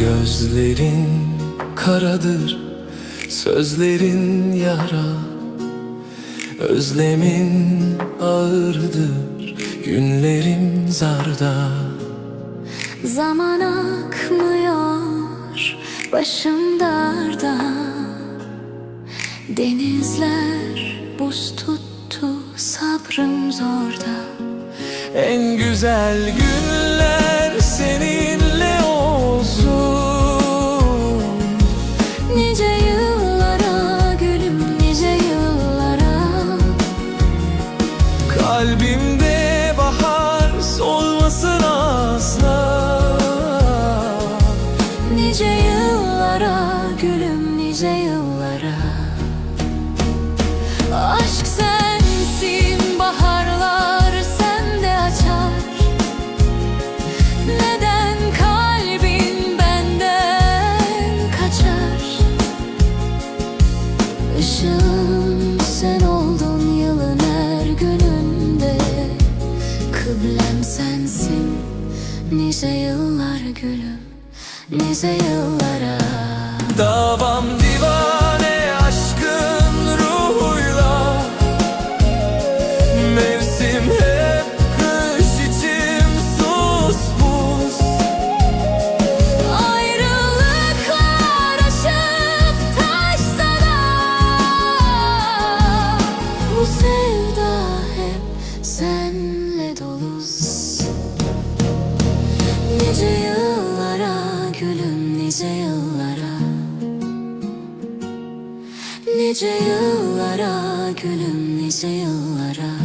Gözlerin karadır Sözlerin yara. Özlemin ağırdır Günlerim zarda. Zaman akmıyor başım darda. Denizler buz tuttu sabrım zorda. En güzel günler Kalbimde bahar solmasın asla. Nice yıllara gülüm nice yıllara. Aşk sensin nice yıllar gülüm nice yıllara nice yıllara Nice yıllara gülüm nice yıllara